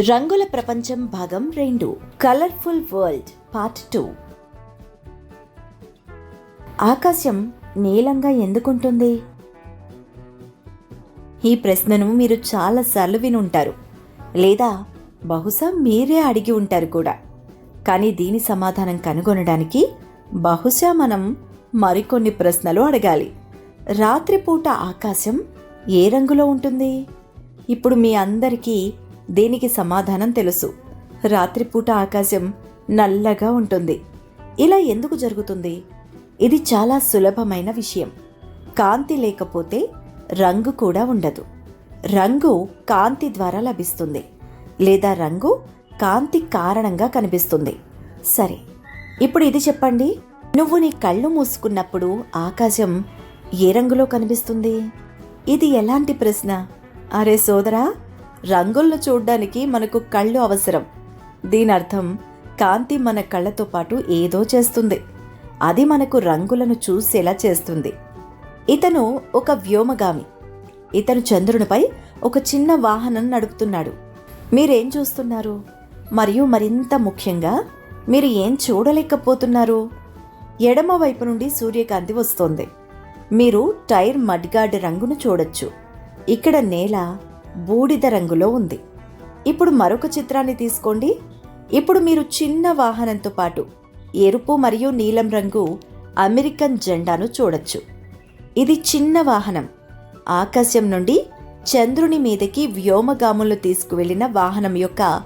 రంగుల ప్రపంచం భాగం రెండు. కలర్ఫుల్ వరల్డ్ పార్ట్ టూ ఆకాశం నీలంగా ఎందుకుంటుంది? ఈ ప్రశ్నను మీరు చాలాసార్లు విని ఉంటారు. లేదా బహుశా మీరే అడిగి ఉంటారు కూడా. కానీ దీని సమాధానం కనుగొనడానికి బహుశా మనం మరికొన్ని ప్రశ్నలు అడగాలి. రాత్రిపూట ఆకాశం ఏ రంగులో ఉంటుంది? ఇప్పుడు మీ అందరికీ దీనికి సమాధానం తెలుసు. రాత్రిపూట ఆకాశం నల్లగా ఉంటుంది. ఇలా ఎందుకు జరుగుతుంది? ఇది చాలా సులభమైన విషయం. కాంతి లేకపోతే రంగు కూడా ఉండదు. రంగు కాంతి ద్వారా లభిస్తుంది. లేదా రంగు కాంతి కారణంగా కనిపిస్తుంది. సరే ఇప్పుడు ఇది చెప్పండి. నువ్వు నీ కళ్ళు మూసుకున్నప్పుడు ఆకాశం ఏ రంగులో కనిపిస్తుంది? ఇది ఎలాంటి ప్రశ్న? అరే సోదరా రంగులను చూడ్డానికి మనకు కళ్ళు అవసరం. దీని అర్థం కాంతి మన కళ్ళతో పాటు ఏదో చేస్తుంది. అది మనకు రంగులను చూసేలా చేస్తుంది. ఇతను ఒక వ్యోమగామి. ఇతను చంద్రునిపై ఒక చిన్న వాహనం నడుపుతున్నాడు. మీరేం చూస్తున్నారు? మరియు మరింత ముఖ్యంగా మీరు ఏం చూడలేకపోతున్నారు? ఎడమ వైపు నుండి సూర్యకాంతి వస్తోంది. మీరు టైర్ మడ్గార్డ్ రంగును చూడొచ్చు. ఇక్కడ నేల బూడిద రంగులో ఉంది. ఇప్పుడు మరొక చిత్రాన్ని తీసుకోండి. ఇప్పుడు మీరు చిన్న వాహనంతో పాటు ఎరుపు మరియు నీలం రంగు అమెరికన్ జెండాను చూడొచ్చు. ఇది చిన్న వాహనం. ఆకాశం నుండి చంద్రుని మీదకి వ్యోమగాములు తీసుకువెళ్ళిన వాహనం యొక్క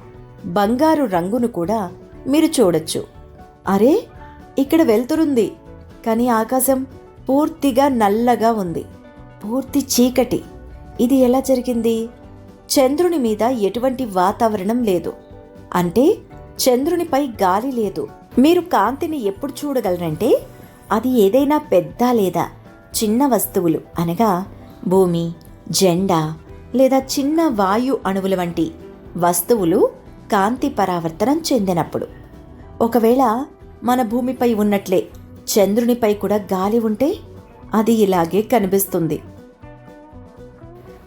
బంగారు రంగును కూడా మీరు చూడొచ్చు. అరే ఇక్కడ వెళ్తురుంది. కానీ ఆకాశం పూర్తిగా నల్లగా ఉంది. పూర్తి చీకటి. ఇది ఎలా జరిగింది? చంద్రుని మీద ఎటువంటి వాతావరణం లేదు. అంటే చంద్రునిపై గాలి లేదు. మీరు కాంతిని ఎప్పుడు చూడగలరంటే అది ఏదైనా పెద్ద లేదా చిన్న వస్తువులు అనగా భూమి జెండా లేదా చిన్న వాయు అణువుల వంటి వస్తువులు కాంతి పరావర్తనం చెందినప్పుడు. ఒకవేళ మన భూమిపై ఉన్నట్లే చంద్రునిపై కూడా గాలి ఉంటే అది ఇలాగే కనిపిస్తుంది.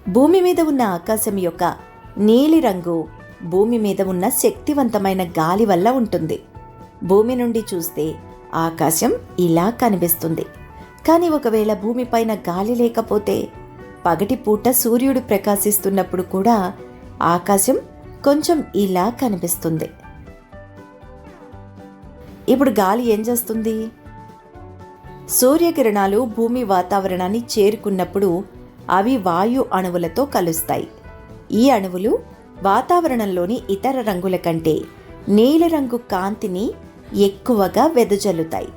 భూమి మీద ఉన్న ఆకాశం యొక్క నీలిరంగు భూమి మీద ఉన్న శక్తివంతమైన గాలి వల్ల ఉంటుంది. భూమి నుండి చూస్తే ఆకాశం ఇలా కనిపిస్తుంది. కానీ ఒకవేళ భూమిపైన గాలి లేకపోతే పగటిపూట సూర్యుడు ప్రకాశిస్తున్నప్పుడు కూడా ఆకాశం కొంచెం ఇలా కనిపిస్తుంది. ఇప్పుడు గాలి ఏం చేస్తుంది? సూర్యకిరణాలు భూమి వాతావరణాన్ని చేరుకున్నప్పుడు అవి వాయు అణువులతో కలుస్తాయి. ఈ అణువులు వాతావరణంలోని ఇతర రంగుల కంటే నీలిరంగు కాంతిని ఎక్కువగా వెదజల్లుతాయి.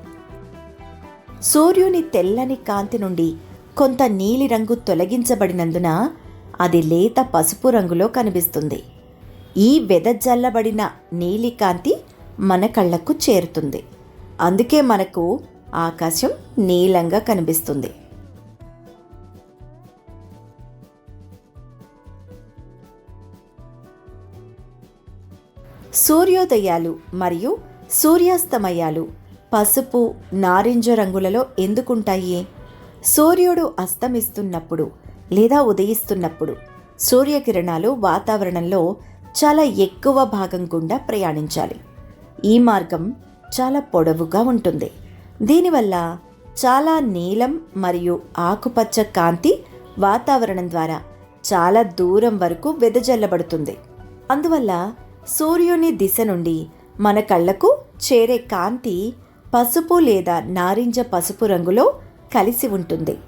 సూర్యుని తెల్లని కాంతి నుండి కొంత నీలిరంగు తొలగించబడినందున అది లేత పసుపు రంగులో కనిపిస్తుంది. ఈ వెదజల్లబడిన నీలి కాంతి మన కళ్ళకు చేరుతుంది. అందుకే మనకు ఆకాశం నీలంగా కనిపిస్తుంది. సూర్యోదయాలు మరియు సూర్యాస్తమయాలు పసుపు నారింజ రంగులలో ఎందుకుంటాయి? సూర్యుడు అస్తమిస్తున్నప్పుడు లేదా ఉదయిస్తున్నప్పుడు సూర్యకిరణాలు వాతావరణంలో చాలా ఎక్కువ భాగం గుండా ప్రయాణించాలి. ఈ మార్గం చాలా పొడవుగా ఉంటుంది. దీనివల్ల చాలా నీలం మరియు ఆకుపచ్చ కాంతి వాతావరణం ద్వారా చాలా దూరం వరకు వెదజల్లబడుతుంది. అందువల్ల సూర్యుని దిశ నుండి మన కళ్ళకు చేరే కాంతి పసుపు లేదా నారింజ పసుపు రంగులో కలిసి ఉంటుంది.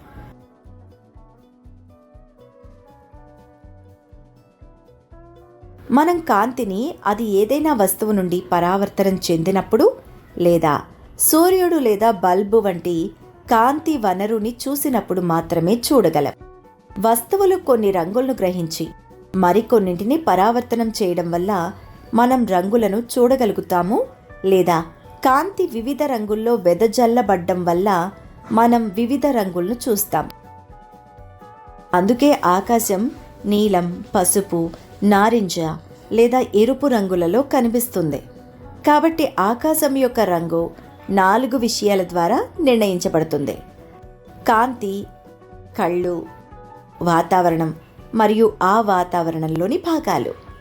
మనం కాంతిని అది ఏదైనా వస్తువు నుండి పరావర్తనం చెందినప్పుడు లేదా సూర్యుడు లేదా బల్బు వంటి కాంతి వనరుని చూసినప్పుడు మాత్రమే చూడగలం. వస్తువులు కొన్ని రంగులను గ్రహించి మరికొన్నింటిని పరావర్తనం చేయడం వల్ల మనం రంగులను చూడగలుగుతాము లేదా కాంతి వివిధ రంగుల్లో వెదజల్లబడ్డం వల్ల మనం వివిధ రంగులను చూస్తాం. అందుకే ఆకాశం నీలం పసుపు నారింజ లేదా ఎరుపు రంగులలో కనిపిస్తుంది. కాబట్టి ఆకాశం యొక్క రంగు నాలుగు విషయాల ద్వారా నిర్ణయించబడుతుంది. కాంతి కళ్ళు వాతావరణం మరియు ఆ వాతావరణంలోని భాగాలు.